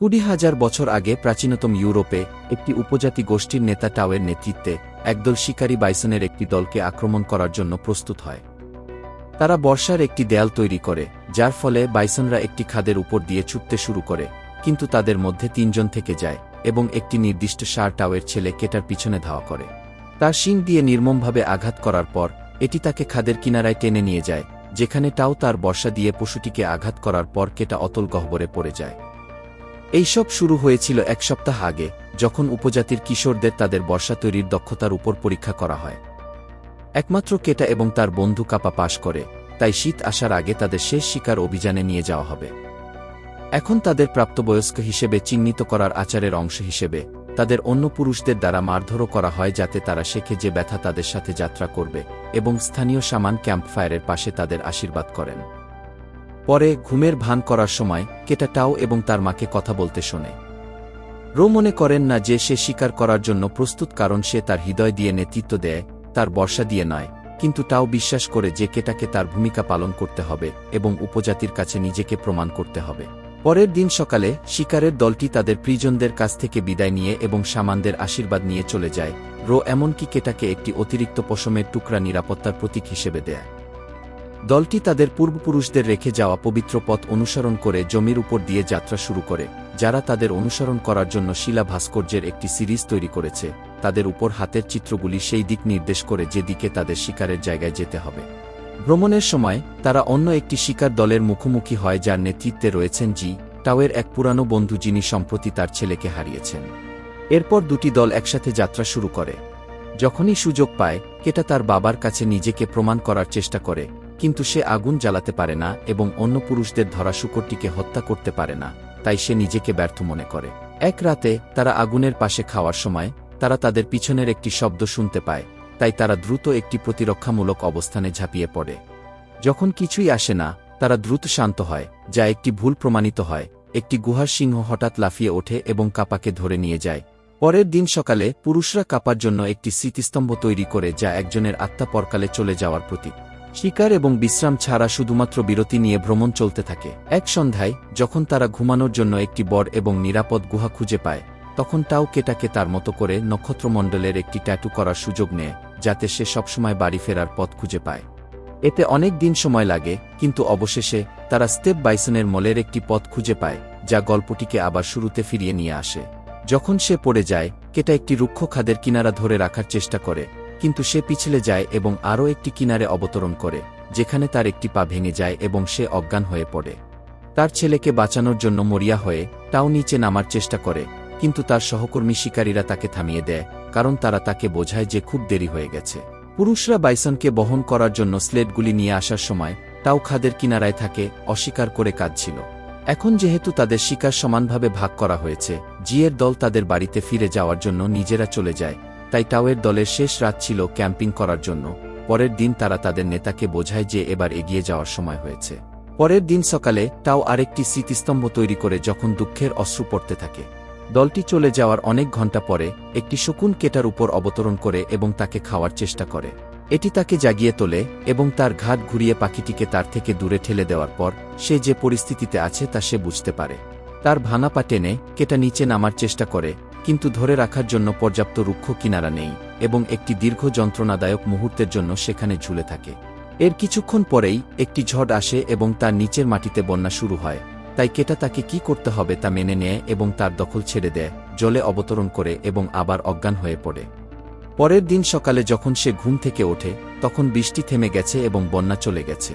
কুড়ি হাজার বছর আগে প্রাচীনতম ইউরোপে একটি উপজাতি গোষ্ঠীর নেতা টাওয়ের নেতৃত্বে একদল শিকারী বাইসনের একটি দলকে আক্রমণ করার জন্য প্রস্তুত হয়। তারা বর্ষার একটি দেয়াল তৈরি করে, যার ফলে বাইসনরা একটি খাদের উপর দিয়ে ছুটতে শুরু করে, কিন্তু তাদের মধ্যে তিনজন থেকে যায় এবং একটি নির্দিষ্ট সার টাওয়ের ছেলে কেটার পিছনে ধাওয়া করে। তার শিং দিয়ে নির্মমভাবে আঘাত করার পর, এটি তাকে খাদের কিনারায় টেনে নিয়ে যায়, যেখানে টাও তার বর্ষা দিয়ে পশুটিকে আঘাত করার পর কেটা অতল গহ্বরে পড়ে যায়। এইসব শুরু হয়েছিল এক সপ্তাহ আগে, যখন উপজাতির কিশোরদের তাদের বর্ষা তৈরির দক্ষতার উপর পরীক্ষা করা হয়। একমাত্র কেটা এবং তার বন্ধু কাপা পাশ করে, তাই শীত আসার আগে তাদের শেষ শিকার অভিযানে নিয়ে যাওয়া হবে। এখন তাদের প্রাপ্তবয়স্ক হিসেবে চিহ্নিত করার আচারের অংশ হিসেবে, তাদের অন্য পুরুষদের দ্বারা মারধরও করা হয় যাতে তারা শেখে যে ব্যথা তাদের সাথে যাত্রা করবে, এবং স্থানীয় সামান ক্যাম্পফায়ারের পাশে তাদের আশীর্বাদ করেন। পরে ঘুমের ভান করার সময় কেটা টাও এবং তার মাকে কথা বলতে শোনে। রো মনে করেন না যে সে স্বীকার করার জন্য প্রস্তুত কারণ সে তার হৃদয় দিয়ে নেতৃত্ব দেয়, তার বর্ষা দিয়ে নয়, কিন্তু তাও বিশ্বাস করে যে কেটাকে তার ভূমিকা পালন করতে হবে এবং উপজাতির কাছে নিজেকে প্রমাণ করতে হবে। পরের দিন সকালে শিকারের দলটি তাদের প্রিজনদের কাছ থেকে বিদায় নিয়ে এবং সামানদের আশীর্বাদ নিয়ে চলে যায়। রো এমনকি কেটাকে একটি অতিরিক্ত পশমের টুকরা নিরাপত্তার প্রতীক হিসেবে দেয়। দলটি তাদের পূর্বপুরুষদের রেখে যাওয়া পবিত্র পথ অনুসরণ করে জমির উপর দিয়ে যাত্রা শুরু করে, যারা তাদের অনুসরণ করার জন্য শিলা ভাস্কর্যের একটি সিরিজ তৈরি করেছে, তাদের উপর হাতের চিত্রগুলি সেই দিক নির্দেশ করে যে দিকে তাদের শিকারের জায়গায় যেতে হবে। ভ্রমণের সময়, তারা অন্য একটি শিকার দলের মুখোমুখি হয় যার নেতৃত্বে রয়েছেন জি টাওয়ের এক পুরানো বন্ধু যিনি সম্প্রতি তার ছেলেকে হারিয়েছেন। এরপর দুটি দল একসাথে যাত্রা শুরু করে। যখনই সুযোগ পায়, কেটা তার বাবার কাছে নিজেকে প্রমাণ করার চেষ্টা করে কিন্তু সে আগুন জ্বালাতে পারে না এবং অন্য পুরুষদের ধরা শুকরটিকে হত্যা করতে পারে না, তাই সে নিজেকে ব্যর্থ মনে করে। এক রাতে, তারা আগুনের পাশে খাওয়ার সময়, তারা তাদের পিছনের একটি শব্দ শুনতে পায়, তাই তারা দ্রুত একটি প্রতিরক্ষামূলক অবস্থানে ঝাঁপিয়ে পড়ে। যখন কিছুই আসে না, তারা দ্রুত শান্ত হয়, যা একটি ভুল প্রমাণিত হয়, একটি গুহার সিংহ হঠাৎ লাফিয়ে ওঠে এবং কাপাকে ধরে নিয়ে যায়। পরের দিন সকালে, পুরুষরা কাপার জন্য একটি স্মৃতিস্তম্ভ তৈরি করে যা একজনের আত্মা পরকালে চলে যাওয়ার প্রতীক। শিকার এবং বিশ্রাম ছাড়া শুধুমাত্র বিরতি নিয়ে ভ্রমণ চলতে থাকে। এক সন্ধ্যায়, যখন তারা ঘুমানোর জন্য একটি বড় এবং নিরাপদ গুহা খুঁজে পায়, তখন তাও কেটাকে তার মতো করে নক্ষত্রমণ্ডলের একটি ট্যাটু করার সুযোগ নেয়, যাতে সে সবসময় বাড়ি ফেরার পথ খুঁজে পায়। এতে অনেক দিন সময় লাগে, কিন্তু অবশেষে তারা স্টেপ বাইসনের মলের একটি পথ খুঁজে পায়, যা গল্পটিকে আবার শুরুতে ফিরিয়ে নিয়ে আসে। যখন সে পড়ে যায়, কেটা একটি রুক্ষ খাদের কিনারা ধরে রাখার চেষ্টা করে কিন্তু সে পিছলে যায় এবং আরও একটি কিনারে অবতরণ করে, যেখানে তার একটি পা ভেঙে যায় এবং সে অজ্ঞান হয়ে পড়ে। তার ছেলেকে বাঁচানোর জন্য মরিয়া হয়ে তাও নিচে নামার চেষ্টা করে, কিন্তু তার সহকর্মী শিকারীরা তাকে থামিয়ে দেয়, কারণ তারা তাকে বোঝায় যে খুব দেরি হয়ে গেছে। পুরুষরা বাইসনকে বহন করার জন্য স্লেটগুলি নিয়ে আসার সময় তাও খাদের কিনারায় থাকে, অস্বীকার করে কাঁদছিল। এখন যেহেতু তাদের শিকার সমানভাবে ভাগ করা হয়েছে, জিয়ের দল তাদের বাড়িতে ফিরে যাওয়ার জন্য নিজেরা চলে যায় তাই টাওয়ের দলের শেষ রাত ছিল ক্যাম্পিং করার জন্য। পরের দিন তারা তাদের নেতাকে বোঝায় যে এবার এগিয়ে যাওয়ার সময় হয়েছে। পরের দিন সকালে তাও আরেকটি স্মৃতিস্তম্ভ তৈরি করে যখন দুঃখের অশ্রু পড়তে থাকে। দলটি চলে যাওয়ার অনেক ঘণ্টা পরে একটি শকুন কেটার উপর অবতরণ করে এবং তাকে খাওয়ার চেষ্টা করে। এটি তাকে জাগিয়ে তোলে এবং তার ঘাট ঘুরিয়ে পাখিটিকে তার থেকে দূরে ঠেলে দেওয়ার পর সে যে পরিস্থিতিতে আছে তা সে বুঝতে পারে। তার ভাঙা পা টেনে কেটা নিচে নামার চেষ্টা করে কিন্তু ধরে রাখার জন্য পর্যাপ্ত রুক্ষ কিনারা নেই এবং একটি দীর্ঘ যন্ত্রণাদায়ক মুহূর্তের জন্য সেখানে ঝুলে থাকে। এর কিছুক্ষণ পরেই একটি ঝড় আসে এবং তার নিচের মাটিতে বন্যা শুরু হয়। তাই কেটা তাকে কি করতে হবে তা মেনে নেয় এবং তার দখল ছেড়ে দেয়, জলে অবতরণ করে এবং আবার অজ্ঞান হয়ে পড়ে। পরের দিন সকালে যখন সে ঘুম থেকে ওঠে, তখন বৃষ্টি থেমে গেছে এবং বন্যা চলে গেছে।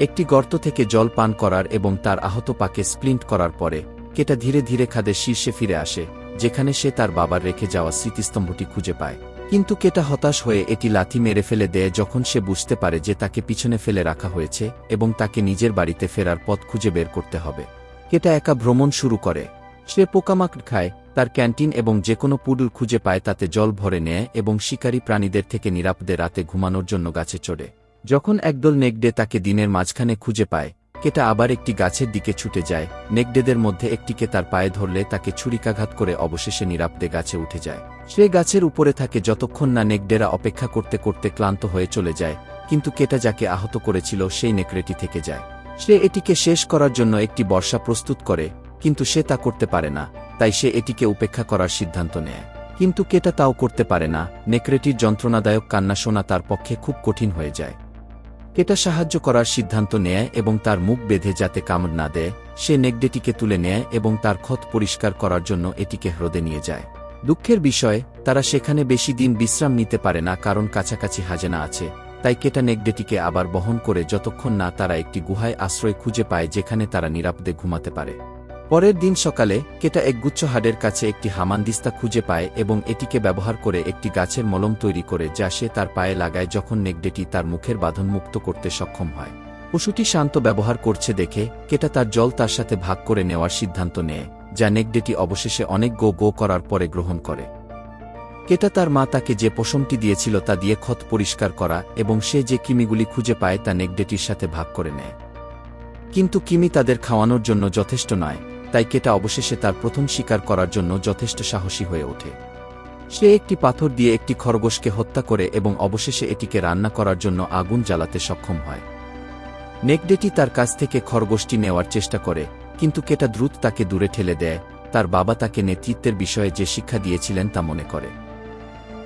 একটি গর্ত থেকে জল পান করার এবং তার আহত পাকে স্প্লিন্ট করার পরে, কেটা ধীরে ধীরে খাদের শীর্ষে ফিরে আসে। যেখানে সে তার বাবার রেখে যাওয়া স্মৃতিস্তম্ভটি খুঁজে পায়। কিন্তু কেটা হতাশ হয়ে এটি লাথি মেরে ফেলে দেয় যখন সে বুঝতে পারে যে তাকে পিছনে ফেলে রাখা হয়েছে এবং তাকে নিজের বাড়িতে ফেরার পথ খুঁজে বের করতে হবে। কেটা একা ভ্রমণ শুরু করে। সে পোকামাকড় খায়, তার ক্যান্টিন এবং যে কোনো পুডুল খুঁজে পায় তাতে জল ভরে নেয় এবং শিকারী প্রাণীদের থেকে নিরাপদে রাতে ঘুমানোর জন্য গাছে চড়ে। যখন একদল নেকডে তাকে দিনের মাঝখানে খুঁজে পায় কেটা আবার একটি গাছের দিকে ছুটে যায়। নেকডেদের মধ্যে একটিকে তার পায়ে ধরলে তাকে ছুরিকাঘাত করে অবশেষে নিরাপদে গাছে উঠে যায়। সে গাছের উপরে থাকে যতক্ষণ না নেকডেরা অপেক্ষা করতে করতে ক্লান্ত হয়ে চলে যায়, কিন্তু কেটা যাকে আহত করেছিল সেই নেকড়েটি থেকে যায়। সে এটিকে শেষ করার জন্য একটি বর্ষা প্রস্তুত করে, কিন্তু সে তা করতে পারে না, তাই সে এটিকে উপেক্ষা করার সিদ্ধান্ত নেয়। কিন্তু কেটা তাও করতে পারে না, নেকড়েটির যন্ত্রণাদায়ক কান্না শোনা তার পক্ষে খুব কঠিন হয়ে যায়। কেটা সাহায্য করার সিদ্ধান্ত নেয় এবং তার মুখ বেঁধে যাতে কামড় না দেয়, সে নেকড়েটিকে তুলে নেয় এবং তার ক্ষত পরিষ্কার করার জন্য এটিকে হ্রদে নিয়ে যায়। দুঃখের বিষয়, তারা সেখানে বেশি দিন বিশ্রাম নিতে পারে না কারণ কাছাকাছি হাজেনা আছে, তাই কেটা নেকডেটিকে আবার বহন করে যতক্ষণ না তারা একটি গুহায় আশ্রয় খুঁজে পায় যেখানে তারা নিরাপদে ঘুমাতে পারে। পরের দিন সকালে, কেটা একগুচ্ছ হাডের কাছে একটি হামানদিস্তা খুঁজে পায় এবং এটিকে ব্যবহার করে একটি গাছের মলম তৈরি করে যা সে তার পায়ে লাগায় যখন নেকডেটি তার মুখের বাঁধন মুক্ত করতে সক্ষম হয়। পশুটি শান্ত ব্যবহার করছে দেখে, কেটা তার জল তার সাথে ভাগ করে নেওয়ার সিদ্ধান্ত নেয়, যা নেকডেটি অবশেষে অনেক গো গো করার পরে গ্রহণ করে। কেটা তার মা তাকে যে পশমটি দিয়েছিল তা দিয়ে ক্ষত পরিষ্কার করা এবং সে যে কিমিগুলি খুঁজে পায় তা নেকডেটির সাথে ভাগ করে নেয়। কিন্তু কিমি তাদের খাওয়ানোর জন্য যথেষ্ট নয় তাই কেটা অবশেষে তার প্রথম শিকার করার জন্য যথেষ্ট সাহসী হয়ে ওঠে। সে একটি পাথর দিয়ে একটি খরগোশকে হত্যা করে এবং অবশেষে এটিকে রান্না করার জন্য আগুন জ্বালাতে সক্ষম হয়। নেকডেটি তার কাছ থেকে খরগোশটি নেওয়ার চেষ্টা করে, কিন্তু কেটা দ্রুত তাকে দূরে ঠেলে দেয়, তার বাবা তাকে নেতৃত্বের বিষয়ে যে শিক্ষা দিয়েছিলেন তা মনে করে।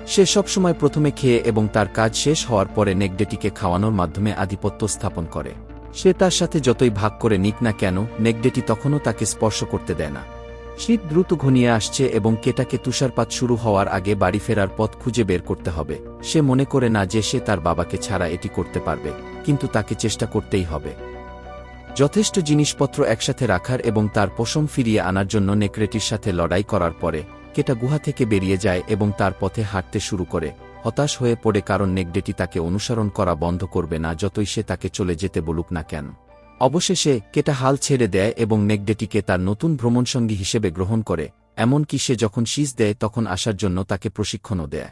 সে সবসময় প্রথমে খেয়ে এবং তার কাজ শেষ হওয়ার পরে নেকডেটিকে খাওয়ানোর মাধ্যমে আধিপত্য স্থাপন করে। সে তার সাথে যতই ভাগ করে নিক না কেন, নেকডেটি তখনও তাকে স্পর্শ করতে দেয় না। শীত দ্রুত ঘনিয়ে আসছে এবং কেটাকে তুষারপাত শুরু হওয়ার আগে বাড়ি ফেরার পথ খুঁজে বের করতে হবে। সে মনে করে না যে সে তার বাবাকে ছাড়া এটি করতে পারবে, কিন্তু তাকে চেষ্টা করতেই হবে। যথেষ্ট জিনিসপত্র একসাথে রাখার এবং তার পশম ফিরিয়ে আনার জন্য নেকড়েটির সাথে লড়াই করার পরে, কেটা গুহা থেকে বেরিয়ে যায় এবং তার পথে হাঁটতে শুরু করে। হতাশ হয়ে পড়ে কারণ নেকডেটি তাকে অনুসরণ করা বন্ধ করবে না যতই সে তাকে চলে যেতে বলুক না কেন। অবশেষে, কেটা হাল ছেড়ে দেয় এবং নেকডেটিকে তার নতুন ভ্রমণসঙ্গী হিসেবে গ্রহণ করে, এমনকি সে যখন শীষ দেয় তখন আসার জন্য তাকে প্রশিক্ষণও দেয়।